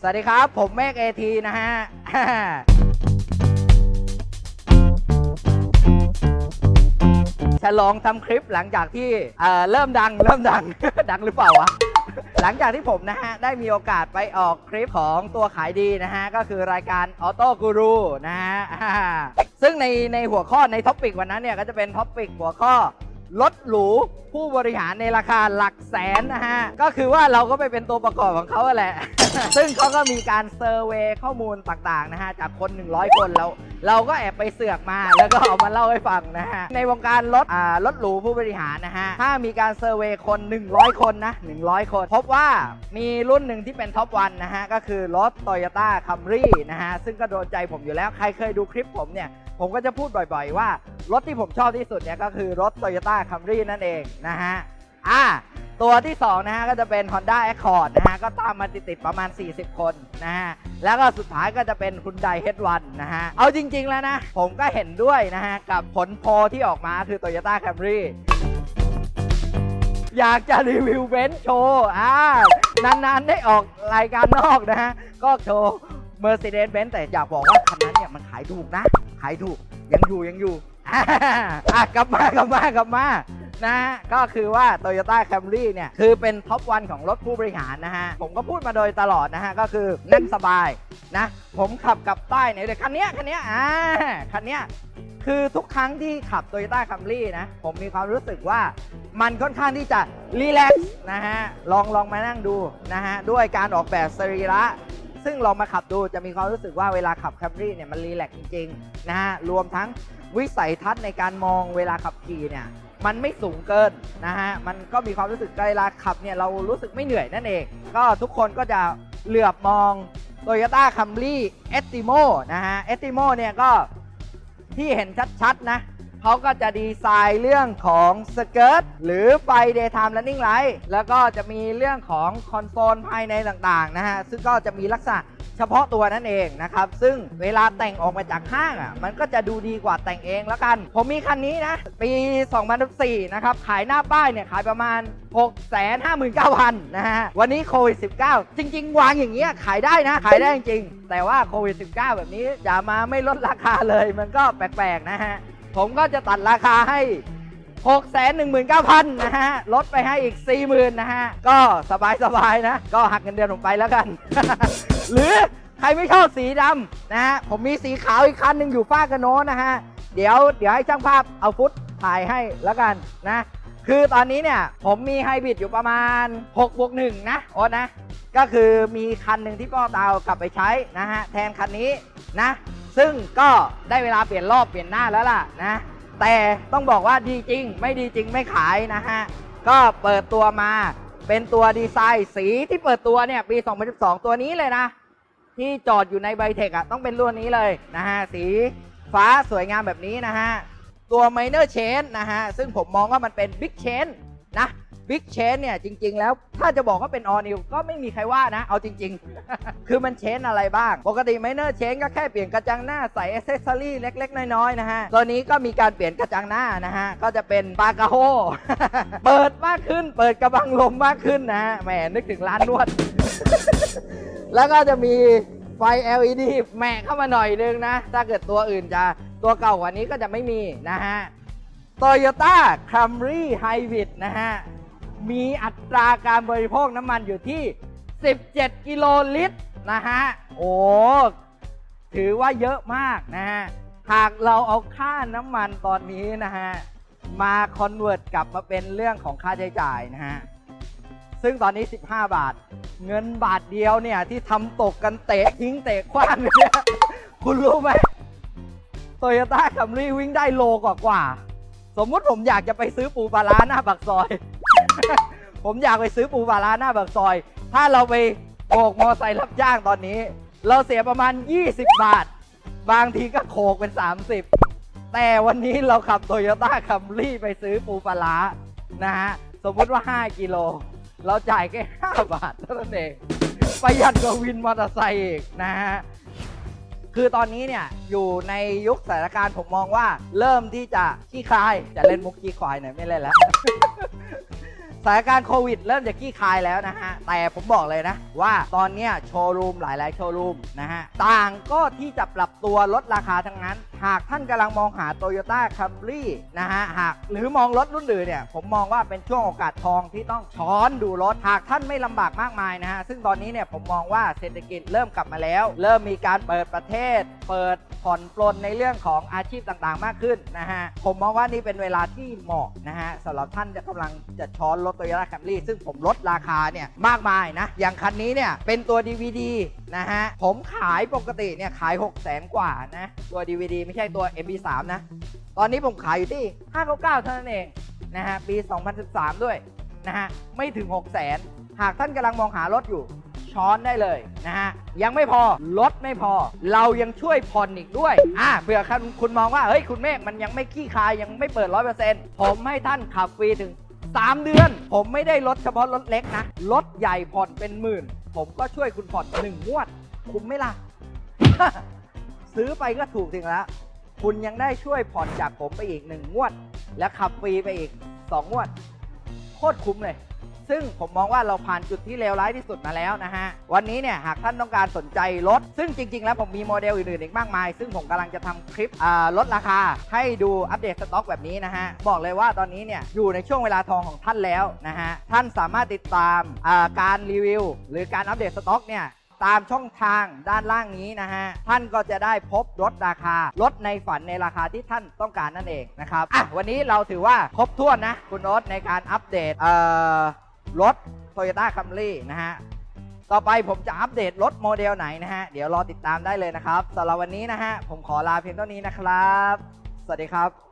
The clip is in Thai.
สวัสดีครับ ผมเมฆเอทีนะฮะ ฉลองทำคลิปหลังจากที่เอ่อเริ่มดังเริ่มดัง ดังหรือเปล่าวะ หลังจากที่ผมนะฮะ ได้มีโอกาสไปออกคลิปของตัวขายดีนะฮะ ก็คือรายการออโต้กูรูนะฮะ ซึ่งในในหัวข้อในท็อปิกวันนั้นเนี่ย ก็จะเป็นท็อปิกหัวข้อ รถหรูผู้บริหารในราคาหลักแสนนะฮะ ก็คือว่าเราก็ไปเป็นตัวประกอบของเขาแหละ ซึ่งเขาก็มีการเซอร์เวยข้อมูลต่างๆนะฮะ จากคน 100 คนเราเราก็แอบไปเสือกมาแล้วก็เอามาเล่าให้ฟังนะฮะ ในวงการรถอ่ารถหรูผู้บริหารนะฮะ ถ้ามีการเซอร์เวยคน 100 คนนะ 100 คน พบว่ามีรุ่นหนึ่งที่เป็นท็อปวันนะฮะ ก็คือรถ Toyota Camry นะฮะ ซึ่งก็โดนใจผมอยู่แล้วใครเคยดูคลิปผมเนี่ย ผมก็จะพูดบ่อยๆว่า รถที่ผมชอบที่สุดเนี่ยก็คือรถ Toyota Camry นั่นเองนะฮะอ่าตัวที่ 2 นะฮะ ก็จะเป็น Honda Accord นะฮะ ก็ตามมาติดๆประมาณ 40 คนนะฮะ แล้วก็สุดท้ายก็จะเป็น Hyundai H1 นะฮะ เอาจริง ๆ แล้วนะ ผมก็เห็นด้วยนะฮะ กับผลโพที่ออกมาคือ Toyota Camry อยากจะรีวิวเบนซ์โชว์อ่านานๆ ได้ออกรายการนอกนะฮะ ก็โชว์ Mercedes-Benz แต่อยากบอกว่าคันนั้นเนี่ยมันขายถูกนะ ขายถูกยังอยู่ยังอยู่อ่าอะกลับมากลับมากลับมานะฮะก็คือว่า Toyota Camry เนี่ย คือเป็นท็อปวันของรถผู้บริหารนะฮะ ผมก็พูดมาโดยตลอดนะฮะ ก็คือนั่งสบายนะ ผมขับกลับใต้เนี่ยเลยวคันเนี้ยคันเนี้ยอ่าคันเนี้ยคือทุกครั้งที่ขับ Toyota Camry นะ ผมมีความรู้สึกว่ามันค่อนข้างที่จะรีแลกซ์นะฮะ ลองลองมานั่งดูนะฮะ ด้วยการออกแบบสรีระ ซึ่งลองมาขับดูจะมีความรู้สึกว่าเวลาขับ Camry เนี่ยมันรีแลกซ์จริงๆนะฮะรวมทั้งวิสัยทัศน์ในการมองเวลาขับขี่เนี่ยมันไม่สูงเกินนะฮะมันก็มีความรู้สึกเวลาขับเนี่ยเรารู้สึกไม่เหนื่อยนั่นเอง ก็ทุกคนก็จะเหลือบมอง Toyota Camry Estimo นะฮะ Estimo เนี่ยก็ที่เห็นชัดๆนะ เขาก็จะดีไซน์เรื่องของสเกิร์ตหรือไฟ daytime running light แล้วก็จะมีเรื่องของคอนโซลภายในต่างๆนะฮะ ซึ่งก็จะมีลักษณะเฉพาะตัวนั่นเองนะครับ ซึ่งเวลาแต่งออกมาจากห้างอะมันก็จะดูดีกว่าแต่งเองแล้วกัน ผมมีคันนี้นะ ปี 2014 นะครับ ขายหน้าป้ายเนี่ย ขายประมาณ 659,000 นะฮะ วันนี้โควิด 19 จริง ๆ วางอย่างเงี้ยขายได้นะ ขายได้จริง แต่ว่าโควิด 19 แบบนี้อย่ามาไม่ลดราคาเลยมันก็แปลก ๆ นะฮะ ผมก็จะตัดราคาให้ 6 1 9 0 0 0 นะฮะ ลดไปให้อีก 40,000 นะฮะ ก็สบายๆนะ ก็หักเงินเดือนผมไปแล้วกัน หรือใครไม่ชอบสีดำนะฮะ ผมมีสีขาวอีกคันหนึ่งอยู่ฝ้ากระโน้นนะฮะ เดี๋ยวเดี๋ยวให้ช่างภาพเอาฟุตถ่ายให้แล้วกันนะ คือตอนนี้เนี่ยผมมีไฮบริดอยู่ประมาณ6บวก1นะโอ๊ตนะ ก็คือมีคันหนึ่งที่พ่อดาวกลับไปใช้นะฮะ แทนคันนี้นะ ซึ่งก็ได้เวลาเปลี่ยนรอบเปลี่ยนหน้าแล้วล่ะนะ แต่ต้องบอกว่าดีจริง ไม่ดีจริงไม่ขายนะฮะ ก็เปิดตัวมาเป็นตัวดีไซน์สีที่เปิดตัวเนี่ยปี 2012 ตัวนี้เลยนะ ที่จอดอยู่ในไบเทคอะต้องเป็นรุ่นนี้เลยนะฮะ สีฟ้าสวยงามแบบนี้นะฮะ ตัว minor change นะฮะ ซึ่งผมมองว่ามันเป็น big change นะ big change เนี่ยจริง ๆ แล้วถ้าจะบอกว่าเป็น all new ก็ไม่มีใครว่านะ เอาจริง ๆ คือมันเชนอะไรบ้าง ปกติ minor change ก็แค่เปลี่ยนกระจังหน้าใส่ accessory เล็ก ๆ น้อยๆนะฮะตัวนี้ก็มีการเปลี่ยนกระจังหน้านะฮะก็จะเป็นปากาโฮเปิดมากขึ้น เปิดกระบังลมมากขึ้นนะฮะแหมนึกถึงร้านนวด แล้วก็จะมีไฟ LED แหมเข้ามาหน่อยนึงนะ ถ้าเกิดตัวอื่นจะตัวเก่ากว่านี้ก็จะไม่มีนะฮะ Toyota Camry Hybrid นะฮะ มีอัตราการบริโภคน้ำมันอยู่ที่ 17 กิโลลิตรนะฮะ โอ้ถือว่าเยอะมากนะฮะ หากเราเอาค่าน้ำมันตอนนี้นะฮะ มาคอนเวิร์ตกลับมาเป็นเรื่องของค่าใช้จ่ายนะฮะ ซึ่งตอนนี้ 15 บาท เงินบาทเดียวเนี่ยที่ทำตกกันเตะทิ้งเตะคว้างเนี่ยคุณรู้ไหมโตโยต้าคัมรี่วิ่งได้โลกว่ากว่าๆสมมุติผมอยากจะไปซื้อปูปลาร้าหน้าปากซอย ผมอยากไปซื้อปูปลาร้าหน้าปากซอย ถ้าเราไปโบกมอไซค์รับจ้างตอนนี้ เราเสียประมาณ 20 บาท บางทีก็โขกเป็น 30 แต่วันนี้เราขับโตโยต้าคัมรี่ไปซื้อปูปลาร้านะฮะ สมมุติว่า 5 กิโล เราจ่ายแค่ 5 บาทเท่านั้นเอง ประหยัดกว่าวินมอเตอร์ไซค์อีกนะฮะคือตอนนี้เนี่ยอยู่ในยุคสถานการณ์ผมมองว่า เริ่มที่จะขี้คลาย จะเล่นมุกขี้ควายหน่อยไม่เล่นแล้ว สถานการณ์โควิดเริ่มจะขี้คายแล้วนะฮะ แต่ผมบอกเลยนะ ว่าตอนนี้โชว์รูมหลาย ๆ โชว์รูมนะฮะ ต่างก็ที่จะปรับตัวลดราคาทั้งนั้น หากท่านกำลังมองหา Toyota Camry นะฮะ หากหรือมองรถรุ่นอื่นเนี่ย ผมมองว่าเป็นช่วงโอกาสทองที่ต้องช้อนดูรถ หากท่านไม่ลำบากมากมายนะฮะ ซึ่งตอนนี้เนี่ยผมมองว่าเศรษฐกิจเริ่มกลับมาแล้ว เริ่มมีการเปิดประเทศ เปิด ผ่อนปลนในเรื่องของอาชีพต่างๆ มากขึ้นนะฮะ ผมมองว่านี่เป็นเวลาที่เหมาะนะฮะสำหรับท่านจะกำลังจะช้อนรถ Toyota Camry ซึ่งผมลดราคาเนี่ยมากมายนะ อย่างคันนี้เนี่ยเป็นตัว DVD นะฮะ ผมขายปกติเนี่ยขาย 6 0แสนกว่านะ ตัว DVD ไม่ใช่ตัว MP3 นะ ตอนนี้ผมขายอยู่ที่ 599 เท่านั้นเองนะฮะปี 2013 ด้วยนะฮะไม่ถึง 6 0แสนหากท่านกำลังมองหารถอยู่ ช้อนได้เลยนะฮะยังไม่พอลดไม่พอ เรายังช่วยผ่อนอีกด้วยอ่าเผื่อคุณคุณมองว่าเฮ้ยคุณเมฆมันยังไม่ขี้คายยังไม่เปิด100%ผมให้ท่านขับฟรีถึง 3 เดือน ผมไม่ได้ลดเฉพาะรถเล็กนะรถใหญ่ผ่อนเป็นหมื่น ผมก็ช่วยคุณผ่อน1งวด คุ้มไหมล่ะ ซื้อไปก็ถูกถึงแล้วคุณยังได้ช่วยผ่อนจากผมไปอีกหนึ่งงวด และขับฟรีไปอีก2งวด โคตรคุ้มเลย ซึ่งผมมองว่าเราผ่านจุดที่เลวร้ายที่สุดมาแล้วนะฮะ วันนี้เนี่ยหากท่านต้องการสนใจรถ ซึ่งจริง ๆ แล้วผมมีโมเดลอื่นๆอีกมากมาย ซึ่งผมกำลังจะทำคลิปลดราคา ให้ดูอัปเดตสต็อกแบบนี้นะฮะ บอกเลยว่าตอนนี้เนี่ยอยู่ในช่วงเวลาทองของท่านแล้วนะฮะ ท่านสามารถติดตามการรีวิว หรือการอัปเดตสต็อกเนี่ยตามช่องทางด้านล่างนี้นะฮะ ท่านก็จะได้พบรถราคารถในฝันในราคาที่ท่านต้องการนั่นเองนะครับอะวันนี้เราถือว่าครบถ้วนนะ คุณโน้ตในการอัปเดตเอ่อ รถ Toyota Camry นะฮะ ต่อไปผมจะอัปเดตรถโมเดลไหนนะฮะ เดี๋ยวรอติดตามได้เลยนะครับสำหรับวันนี้นะฮะ ผมขอลาเพียงเท่านี้นะครับ สวัสดีครับ